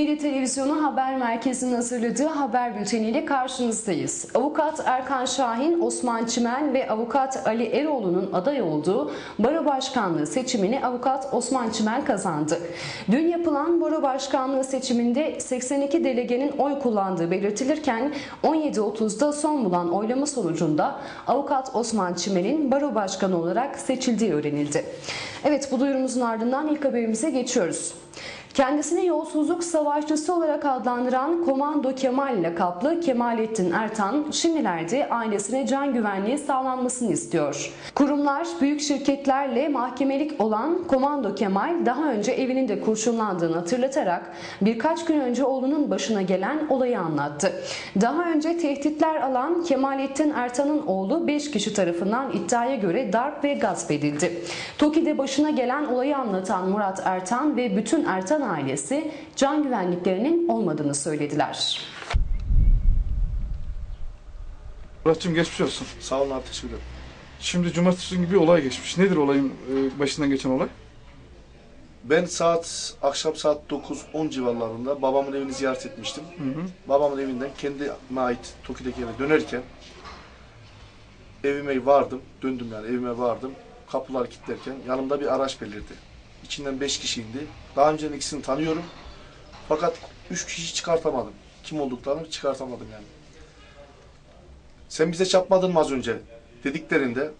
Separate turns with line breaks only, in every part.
Nili Televizyonu Haber Merkezi'nin hazırladığı haber bülteniyle karşınızdayız. Avukat Erkan Şahin, Osman Çimen ve Avukat Ali Eroğlu'nun aday olduğu Baro Başkanlığı seçimini Avukat Osman Çimen kazandı. Dün yapılan Baro Başkanlığı seçiminde 82 delegenin oy kullandığı belirtilirken 17.30'da son bulan oylama sonucunda Avukat Osman Çimen'in Baro Başkanı olarak seçildiği öğrenildi. Evet bu duyurumuzun ardından ilk haberimize geçiyoruz. Kendisini yolsuzluk savaşçısı olarak adlandıran Komando Kemal lakaplı Kemalettin Ertan şimdilerde ailesine can güvenliği sağlanmasını istiyor. Kurumlar büyük şirketlerle mahkemelik olan Komando Kemal daha önce evinin de kurşunlandığını hatırlatarak birkaç gün önce oğlunun başına gelen olayı anlattı. Daha önce tehditler alan Kemalettin Ertan'ın oğlu 5 kişi tarafından iddiaya göre darp ve gasp edildi. Toki'de başına gelen olayı anlatan Murat Ertan ve bütün Ertan ailesi can güvenliklerinin olmadığını söylediler.
Murat'cığım geçmiş olsun.
Sağ olun abi teşekkür ederim.
Şimdi cumartesi günü bir olay geçmiş. Nedir olayın e, başından geçen olay?
Ben saat akşam saat 9-10 civarlarında babamın evini ziyaret etmiştim.
Hı hı.
Babamın evinden kendime ait Toki'deki eve dönerken evime vardım. Döndüm yani evime vardım. Kapıları kilitlerken yanımda bir araç belirdi. İçinden 5 kişi. Daha önceden ikisini tanıyorum. Fakat 3 kişi çıkartamadım. Kim olduklarını çıkartamadım yani. Sen bize çarpmadın mı az önce? Dediklerinde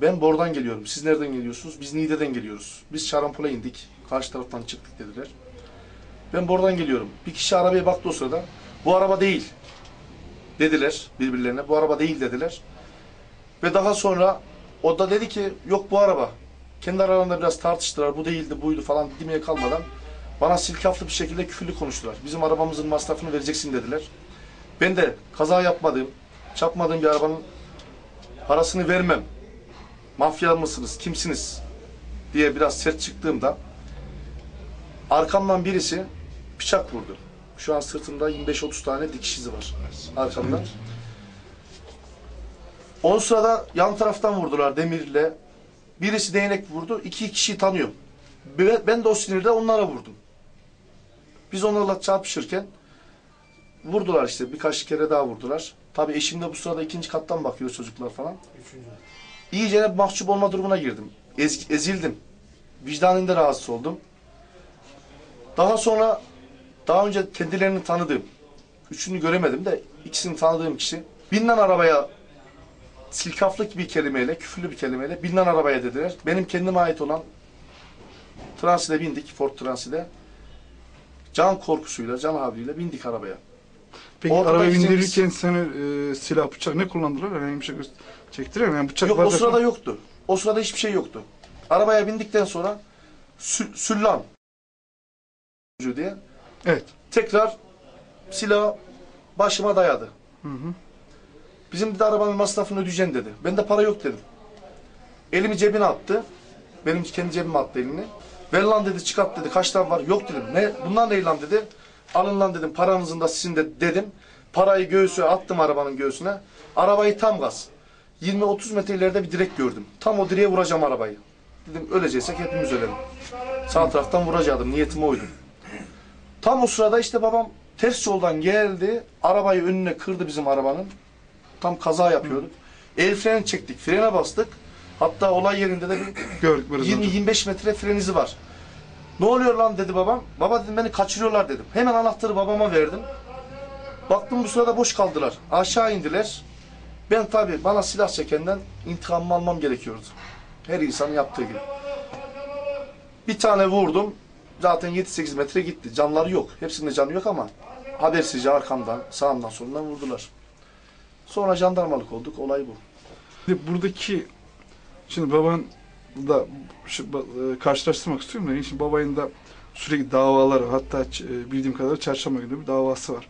ben Bor'dan geliyorum. Siz nereden geliyorsunuz? Biz Niğde'den geliyoruz. Biz Şarampol'a indik. Karşı taraftan çıktık dediler. Ben Bor'dan geliyorum. Bir kişi arabaya baktı o sırada. Bu araba değil. Dediler birbirlerine. Bu araba değil dediler. Ve daha sonra o da dedi ki yok bu araba. Kendi aralarında biraz tartıştılar. Bu değildi, buydu falan demeye kalmadan bana silkaflı bir şekilde küfürlü konuştular. Bizim arabamızın masrafını vereceksin dediler. Ben de kaza yapmadığım, çarpmadığım bir arabanın parasını vermem. Mafya mısınız, kimsiniz diye biraz sert çıktığımda arkamdan birisi bıçak vurdu. Şu an sırtımda 25-30 tane dikiş izi var arkamda. O sırada yan taraftan vurdular demirle. Birisi değnek vurdu. iki kişiyi tanıyorum. Ben- de o sinirde onlara vurdum. Biz onlarla çarpışırken vurdular işte. Birkaç kere daha vurdular. Tabii eşim de bu sırada ikinci kattan bakıyor çocuklar falan. İyice de mahcup olma durumuna girdim. Ez- ezildim. Vicdanında rahatsız oldum. Daha sonra daha önce kendilerini tanıdığım, üçünü göremedim de ikisini tanıdığım kişi binilen arabaya silkaflık bir kelimeyle, küfürlü bir kelimeyle binilen arabaya dediler. Benim kendime ait olan Transid'e bindik, Ford Transid'e. Can korkusuyla, can havliyle bindik arabaya.
Peki
Ortada
arabaya
gideceğimiz-
bindirirken seni e, silah, bıçak ne kullandılar? Herhangi bir şey göster- çektiler mi? Yani bıçak
Yok o
bacak-
sırada yoktu. O sırada hiçbir şey yoktu. Arabaya bindikten sonra sü- süllan diye
Evet.
tekrar silah başıma dayadı.
Hı hı.
Bizim de arabanın masrafını ödeyeceksin dedi. Ben de para yok dedim. Elimi cebine attı. Benim kendi cebime attı elini. Ver lan dedi çıkart dedi. Kaç tane var? Yok dedim. Ne? Bunlar ne lan dedi. Alın lan dedim. Paranızın da sizin de dedim. Parayı göğsüne attım arabanın göğsüne. Arabayı tam gaz. 20-30 metre ileride bir direk gördüm. Tam o direğe vuracağım arabayı. Dedim öleceksek hepimiz ölelim. Sağ taraftan vuracaktım. Niyetim oydu. Tam o sırada işte babam ters yoldan geldi. Arabayı önüne kırdı bizim arabanın. Tam kaza yapıyorduk. El freni çektik. Frene bastık. Hatta olay yerinde de bir
Gördük biraz önce.
20-25 metre fren izi var. Ne oluyor lan dedi babam. Baba dedim beni kaçırıyorlar dedim. Hemen anahtarı babama verdim. Baktım bu sırada boş kaldılar. Aşağı indiler. Ben tabi bana silah çekenden intikamımı almam gerekiyordu. Her insanın yaptığı gibi. Bir tane vurdum. Zaten 7-8 metre gitti. Canları yok. Hepsinde canı yok ama habersizce arkamdan, sağımdan, solumdan vurdular. Sonra jandarmalık olduk. Olay bu.
Buradaki şimdi baban da şu, e, karşılaştırmak istiyorum da şimdi babanın da sürekli davaları hatta e, bildiğim kadarıyla çarşamba günü bir davası var.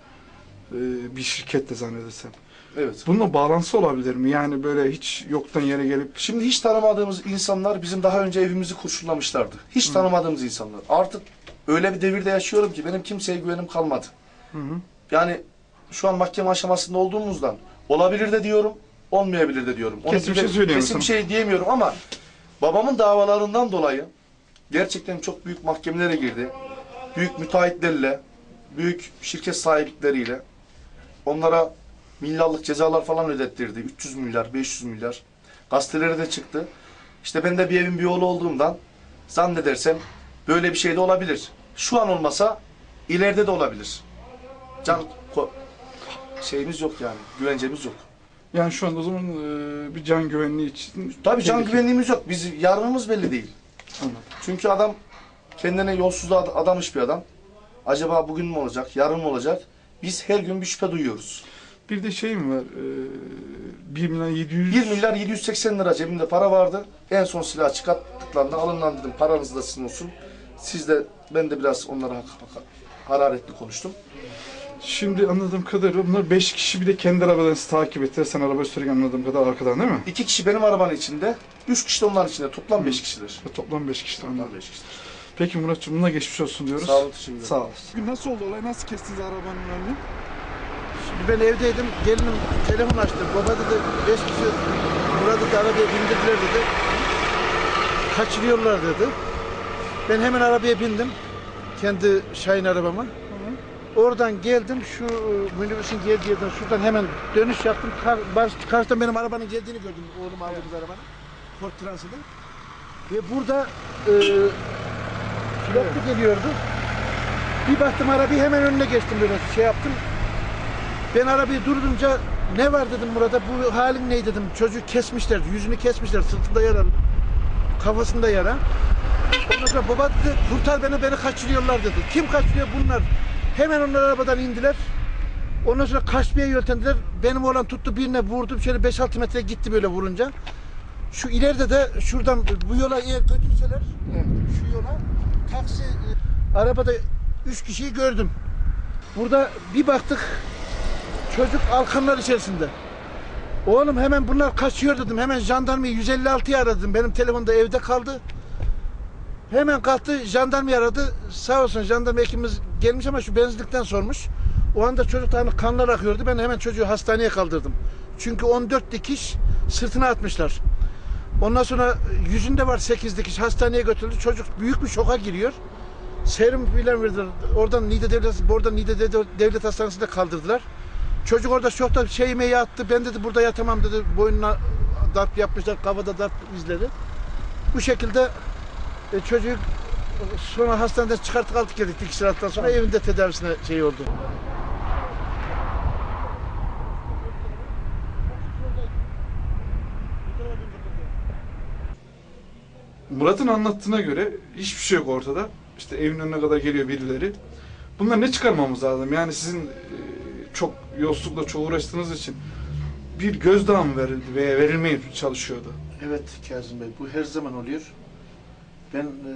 E, bir şirkette zannedersem.
Evet.
Bununla bağlantısı olabilir mi? Yani böyle hiç yoktan yere gelip
Şimdi hiç tanımadığımız insanlar bizim daha önce evimizi kurşunlamışlardı. Hiç tanımadığımız insanlar. Artık öyle bir devirde yaşıyorum ki benim kimseye güvenim kalmadı.
Hı hı.
Yani şu an mahkeme aşamasında olduğumuzdan olabilir de diyorum, olmayabilir de diyorum. Onu
Kesin bir şey söyleyemem
Kesin bir şey diyemiyorum ama babamın davalarından dolayı gerçekten çok büyük mahkemelere girdi. Büyük müteahhitlerle büyük şirket sahipleriyle onlara milyarlık cezalar falan ödettirdi. 300 milyar, 500 milyar. Gazetelere de çıktı. İşte ben de bir evin bir oğlu olduğumdan zannedersem böyle bir şey de olabilir. Şu an olmasa ileride de olabilir. Can şeyimiz yok yani. Güvencemiz yok.
Yani şu anda o zaman e, bir can güvenliği için...
Tabii can güvenliğimiz yok. Biz yarınımız belli değil.
Anladım.
Çünkü adam kendine yolsuzluğa ad- adamış bir adam. Acaba bugün mü olacak, yarın mı olacak? Biz her gün bir şüphe duyuyoruz.
Bir de şey mi var? E, 1 milyon 700...
1 milyar 780 lira cebimde para vardı. En son silahı çıkarttıklarında alın lan dedim paranız da sizin olsun. Siz de ben de biraz onlara hak- hak- hararetli konuştum.
Şimdi anladığım kadarıyla bunlar 5 kişi bir de kendi arabalarını sizi takip ettiler. Sen araba sürerken anladığım kadar arkadan değil mi?
İki kişi benim arabanın içinde, üç kişi de onların içinde. Toplam beş kişiler.
Toplam 5 kişi anladım.
Toplam beş kişiler.
Peki Muratcığım buna geçmiş olsun diyoruz.
Sağ olun, ederim.
Sağ olasın. Bugün nasıl oldu olay? Nasıl kestiniz arabanın önünü?
Şimdi ben evdeydim. Gelinim telefon açtı. Baba dedi beş kişi Murat'ı da arabaya bindirdiler dedi. Kaçırıyorlar dedi. Ben hemen arabaya bindim. Kendi Şahin arabama. Oradan geldim şu e, minibüsün geldiği yerden şuradan hemen dönüş yaptım. Kar, karşıdan benim arabanın geldiğini gördüm. Oğlum aldığımız arabanın. Ford Transit'in. Ve burada e, pilotlu geliyordu. Bir baktım arabayı hemen önüne geçtim böyle şey yaptım. Ben arabayı durdunca ne var dedim burada bu halin ne dedim. Çocuğu kesmişler, yüzünü kesmişler, sırtında yara, kafasında yara. Ondan sonra baba dedi kurtar beni, beni kaçırıyorlar dedi. Kim kaçırıyor bunlar? Hemen onlar arabadan indiler. Ondan sonra kaçmaya yeltendiler. Benim oğlan tuttu birine vurdum. Şöyle 5-6 metre gitti böyle vurunca. Şu ileride de şuradan bu yola eğer götürseler şu yola taksi e, arabada 3 kişiyi gördüm. Burada bir baktık Çocuk alkanlar içerisinde. Oğlum hemen bunlar kaçıyor dedim. Hemen jandarmayı 156'yı aradım. Benim telefonda evde kaldı. Hemen kalktı jandarmayı aradı. Sağ olsun jandarma ekibimiz gelmiş ama şu benzinlikten sormuş. O anda çocukta hani kanlar akıyordu. Ben hemen çocuğu hastaneye kaldırdım. Çünkü 14 dikiş sırtına atmışlar. Ondan sonra yüzünde var 8 dikiş hastaneye götürüldü. Çocuk büyük bir şoka giriyor. Serum filan verdiler. Oradan Niğde Devlet, oradan Niğde Devlet Hastanesi'nde kaldırdılar. Çocuk orada şokta şey yemeği attı. Ben dedi burada yatamam dedi. Boynuna darp yapmışlar. Kafada darp izleri. Bu şekilde e, çocuğu sonra hastaneden çıkarttık aldık geldik dikiş sonra evinde tedavisine şey oldu.
Murat'ın anlattığına göre hiçbir şey yok ortada. İşte evin önüne kadar geliyor birileri. Bunlar ne çıkarmamız lazım? Yani sizin e, çok yolsuzlukla çok uğraştığınız için bir gözdağı mı verildi veya verilmeye çalışıyordu?
Evet Kazım Bey bu her zaman oluyor. Ben e,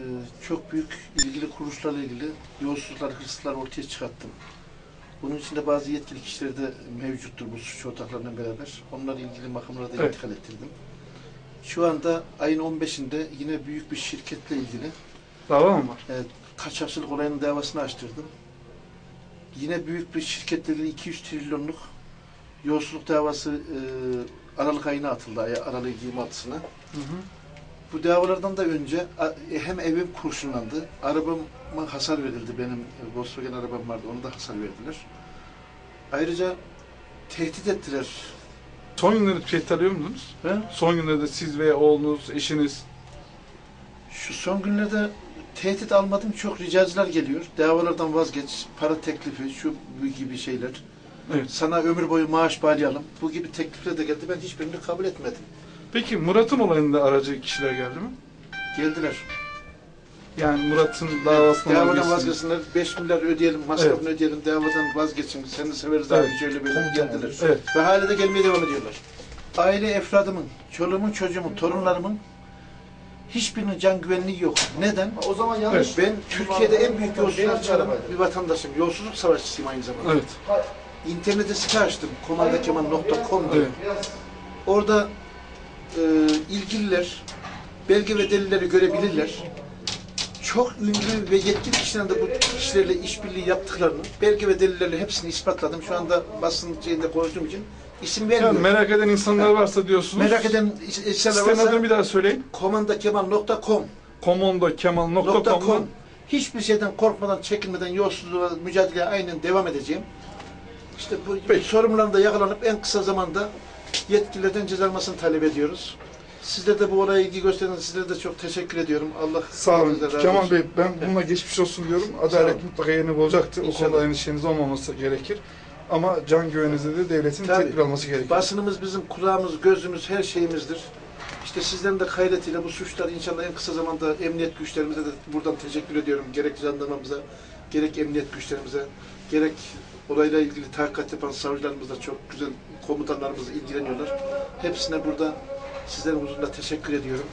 çok büyük ilgili kuruluşlarla ilgili yolsuzluklar, hırsızlar ortaya çıkarttım. Bunun içinde bazı yetkili kişiler de mevcuttur bu suç ortaklarıyla beraber. Onlarla ilgili makamlara da
Evet.
intikal ettirdim. Şu anda ayın 15'inde yine büyük bir şirketle ilgili
Dava mı var?
e, kaçakçılık olayının davasını açtırdım. Yine büyük bir şirketle ilgili 200 trilyonluk yolsuzluk davası e, Aralık ayına atıldı, Aralık 26'sına.
Hı hı.
Bu davalardan da önce hem evim kurşunlandı, arabama hasar verildi. Benim Volkswagen arabam vardı, onu da hasar verdiler. Ayrıca tehdit ettiler.
Son günlerde tehdit alıyor musunuz?
Ve
Son günlerde siz veya oğlunuz, eşiniz
şu son günlerde tehdit almadım, çok ricacılar geliyor. Davalardan vazgeç, para teklifi, şu gibi şeyler.
Evet.
Sana ömür boyu maaş bağlayalım. Bu gibi teklifler de geldi. Ben hiçbirini kabul etmedim.
Peki Murat'ın olayında aracı kişiler geldi mi?
Geldiler.
Yani Murat'ın davasından
Davadan
vazgeçsin.
vazgeçsinler. 5 milyar ödeyelim, masrafını ödeyelim. Davadan vazgeçin. Seni severiz
Evet.
abi. Şöyle böyle geldiler.
Evet.
Ve hala da gelmeye devam ediyorlar. Aile efradımın, çoluğumun, çocuğumun, torunlarımın hiçbirinin can güvenliği yok. Neden?
O zaman
yanlış.
Ben Türkiye'de en büyük yolsuzluk çalan bir vatandaşım. Yolsuzluk savaşçısıyım aynı zamanda.
Evet.
İnternete site açtım. komandakemal.com diye.
Evet.
Orada ilgililer belge ve delilleri görebilirler. Çok ünlü ve yetkili kişilerin de bu kişilerle işbirliği yaptıklarını, belge ve delillerle hepsini ispatladım. Şu anda basın şeyinde konuştuğum için isim
Yani
vermiyorum.
merak eden insanlar varsa diyorsunuz.
Merak eden insanlar
Sitenin adını
varsa
bir daha söyleyin.
komandakemal.com
komondokemal.com'dan
.com Hiçbir şeyden korkmadan, çekinmeden yolsuzluğa mücadeleye aynen devam edeceğim. İşte bu
Peki.
sorumlularında yakalanıp en kısa zamanda yetkililerden ceza almasını talep ediyoruz. Sizler de bu olaya ilgi gösterdiğiniz sizlere de çok teşekkür ediyorum. Allah
Sağ olun. Kemal. Bey ben bununla geçmiş olsun diyorum. Adalet mutlaka yerini bulacaktır. O
İnşallah.
konuda endişeniz olmaması gerekir. Ama can güveninizde de devletin
Tabii.
tedbir alması gerekir.
Basınımız bizim kulağımız, gözümüz, her şeyimizdir. İşte sizlerin de gayretiyle bu suçlar inşallah en kısa zamanda emniyet güçlerimize de buradan teşekkür ediyorum. Gerek jandarmamıza, gerek emniyet güçlerimize, gerek olayla ilgili tahakkuk yapan savcılarımız da çok güzel komutanlarımız ilgileniyorlar. Hepsine burada sizlerin huzurunda teşekkür ediyorum.